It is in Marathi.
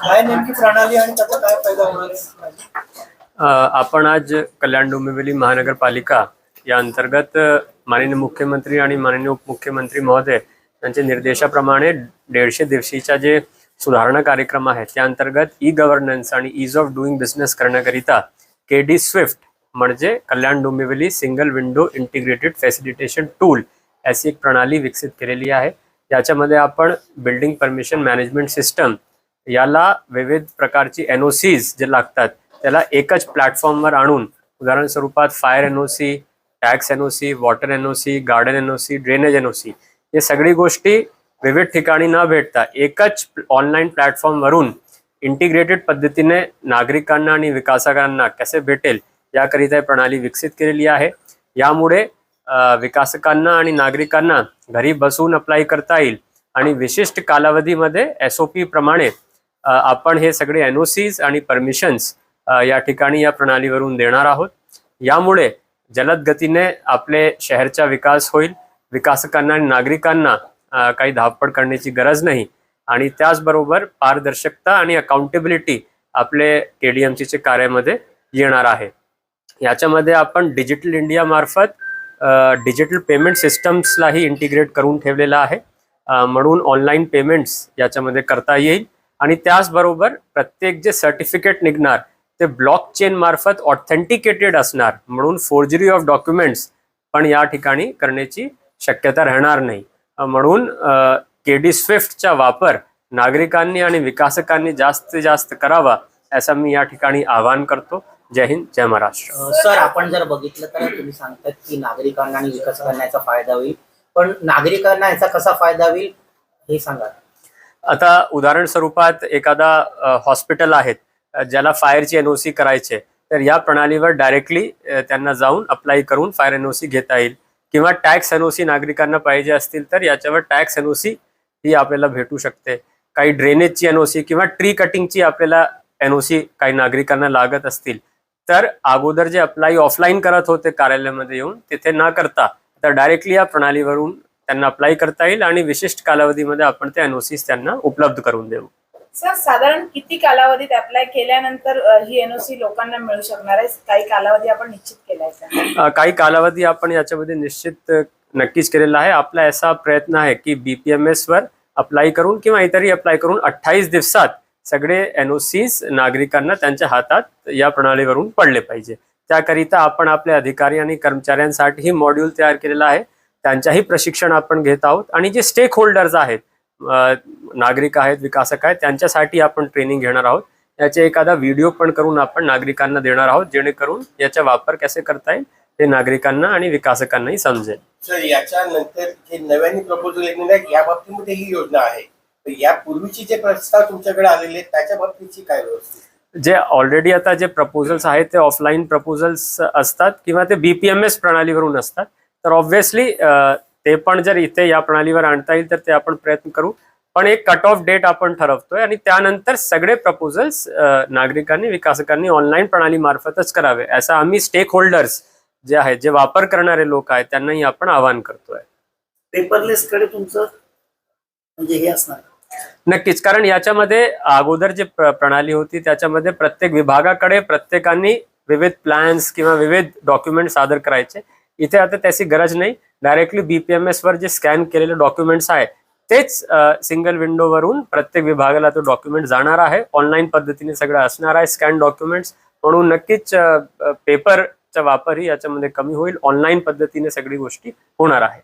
काय नेमकी प्रणाली आणि त्याचा काय फायदा होणार आहे? आपण आज कल्याण डोंबिवली महानगरपालिका या अंतर्गत माननीय मुख्यमंत्री आणि माननीय उपमुख्यमंत्री महोदय यांच्या निर्देशाप्रमाणे दीडशे दिवशीच्या जे सुधारणा कार्यक्रम आहे त्या अंतर्गत ई गव्हर्नन्स आणि इज ऑफ डुईंग बिझनेस करण्याकरिता के डी स्विफ्ट म्हणजे Kalyan Dombivli single window integrated facilitation tool अशी एक प्रणाली विकसित केलेली आहे. याच्यामध्ये आपण बिल्डिंग परमिशन मॅनेजमेंट सिस्टम याला विविध प्रकारची एन ओ सीज जे लागतात त्याला एकच प्लॅटफॉर्मवर आणून उदाहरण स्वरूपात fire N O C tax N O C water N O C garden N O C drainage N O C हे सगळी गोष्टी विविध ठिकाणी न भेटता एकच ऑनलाईन प्लॅटफॉर्मवरून इंटिग्रेटेड पद्धतीने नागरिकांना आणि विकासकांना कसे भेटेल याकरिता ही प्रणाली विकसित केलेली आहे. यामुळे विकासकांना आणि नागरिकांना घरी बसून अप्लाय करता येईल आणि विशिष्ट कालावधीमध्ये एस ओ पी प्रमाणे आपण हे सगळे एन ओ सीज आणि परमिशन्स या ठिकाणी या प्रणालीवरून देणार आहोत. यामुळे जलद गतीने आपले शहरचा विकास होईल. विकासकांना आणि नागरिकांना काही धावपळ करण्याची गरज नाही. आणि त्याचबरोबर पारदर्शकता आणि अकाउंटेबिलिटी आपले के डी एम सीचे कार्यामध्ये येणार आहे. याच्यामध्ये आपण डिजिटल इंडियामार्फत डिजिटल पेमेंट सिस्टम्सलाही इंटिग्रेट करून ठेवलेलं आहे. म्हणून ऑनलाईन पेमेंट्स याच्यामध्ये करता येईल. आणि त्याचबरोबर प्रत्येक जे सर्टिफिकेट निघणार ते ब्लॉक चेन मार्फत ऑथेंटिकेटेड असणार म्हणून फोर्जरी ऑफ डॉक्युमेंट्स पण या ठिकाणी करण्याची शक्यता राहणार नाही. म्हणून के डी स्विफ्टचा वापर नागरिकांनी आणि विकासकांनी जास्तीत जास्त करावा असं मी या ठिकाणी आवाहन करतो. जय हिंद जय महाराष्ट्र. सर आपण जर बघितलं तर तुम्ही सांगतात की नागरिकांना आणि विकासकांना याचा फायदा होईल. पण नागरिकांना याचा कसा फायदा होईल हे सांगा. आता उदाहरण स्वरूपात एखादा हॉस्पिटल आहेत ज्याला फायरची एनओसी करायचे तर या प्रणालीवर डायरेक्टली त्यांना जाऊन अप्लाय करून फायर एनओसी घेता येईल. किंवा टॅक्स एनओसी नागरिकांना पाहिजे असतील तर याच्यावर टॅक्स एनओसी ही आपल्याला भेटू शकते. काही ड्रेनेजची एनओसी किंवा ट्री कटिंगची आपल्याला एनओसी काही नागरिकांना लागत असतील तर अगोदर जे अप्लाय ऑफलाईन करत होते कार्यालयामध्ये येऊन तिथे न करता तर डायरेक्टली या प्रणालीवरून त्यांना अप्लाय करता येईल आणि विशिष्ट कालावधीमध्ये आपण ते एनओसीज त्यांना उपलब्ध करून देऊ. सर साधारण किती कालावधीत अप्लाय केल्यानंतर ही एनओसी लोकांना मिळू शकणार आहे? काही कालावधी आपण निश्चित केलाय काही कालावधी आपण याच्यामध्ये निश्चित नक्कीच केलेला आहे. आपला असा प्रयत्न आहे की बीपीएमएस वर अप्लाय करून किंवा इतरही अप्लाय करून अठ्ठावीस दिवसात सगळे एनओसीज नागरिकांना त्यांच्या हातात या प्रणालीवरून पडले पाहिजे. त्याकरिता आपण आपले अधिकारी आणि कर्मचाऱ्यांसाठीही मॉड्यूल तयार केलेला आहे. त्यांच्याही प्रशिक्षण आपण घेत आहोत. आणि जे स्टेक होल्डर्स आहेत नागरिक आहेत विकासक आहेत त्यांच्यासाठी आपण ट्रेनिंग घेणार आहोत. याचे एखादा व्हिडिओ पण करून आपण नागरिकांना देणार आहोत जेणेकरून याचा वापर कसे करता येईल हे नागरिकांना आणि विकासकांनाही समजेल. सर याच्यानंतर जे नव्याने प्रपोजल या बाबतीमध्ये ही योजना आहे. यापूर्वीचे जे प्रस्ताव तुमच्याकडे आलेले आहेत त्याच्या बाबतीची काय व्यवस्था जे ऑलरेडी आता जे प्रपोजल्स आहेत ते ऑफलाईन प्रपोजल्स असतात किंवा ते बीपीएमएस प्रणालीवरून असतात. तर ऑब्व्हियसली ते पण जर इथे या प्रणालीवर आणता येईल तर ते आपण प्रयत्न करू. पण एक कट ऑफ डेट आपण ठरवतोय आणि त्यानंतर सगळे प्रपोजल्स नागरिकांनी विकासकांनी ऑनलाईन प्रणाली मार्फतच करावे असं आम्ही स्टेक होल्डर्स जे आहेत जे वापर करणारे लोक आहेत त्यांनाही आपण आवाहन करतोय. पेपरलेस कडे तुमचं म्हणजे हे असणार. नक्कीच कारण याच्यामध्ये अगोदर जे प्र- प्रणाली होती त्याच्यामध्ये प्रत्येक विभागाकडे प्रत्येकाने विविध प्लॅन्स किंवा विविध डॉक्युमेंट सादर करायचे. इथे आता त्याची गरज नाही. डायरेक्टली बीपीएमएस वर जे स्कॅन केलेले डॉक्युमेंट्स आहे तेच सिंगल विंडोवरून प्रत्येक विभागाला तो डॉक्युमेंट जाणार आहे. ऑनलाईन पद्धतीने सगळं असणार आहे स्कॅन डॉक्युमेंट्स म्हणून नक्कीच पेपरचा वापरही याच्यामध्ये कमी होईल. ऑनलाईन पद्धतीने सगळी गोष्टी होणार आहे.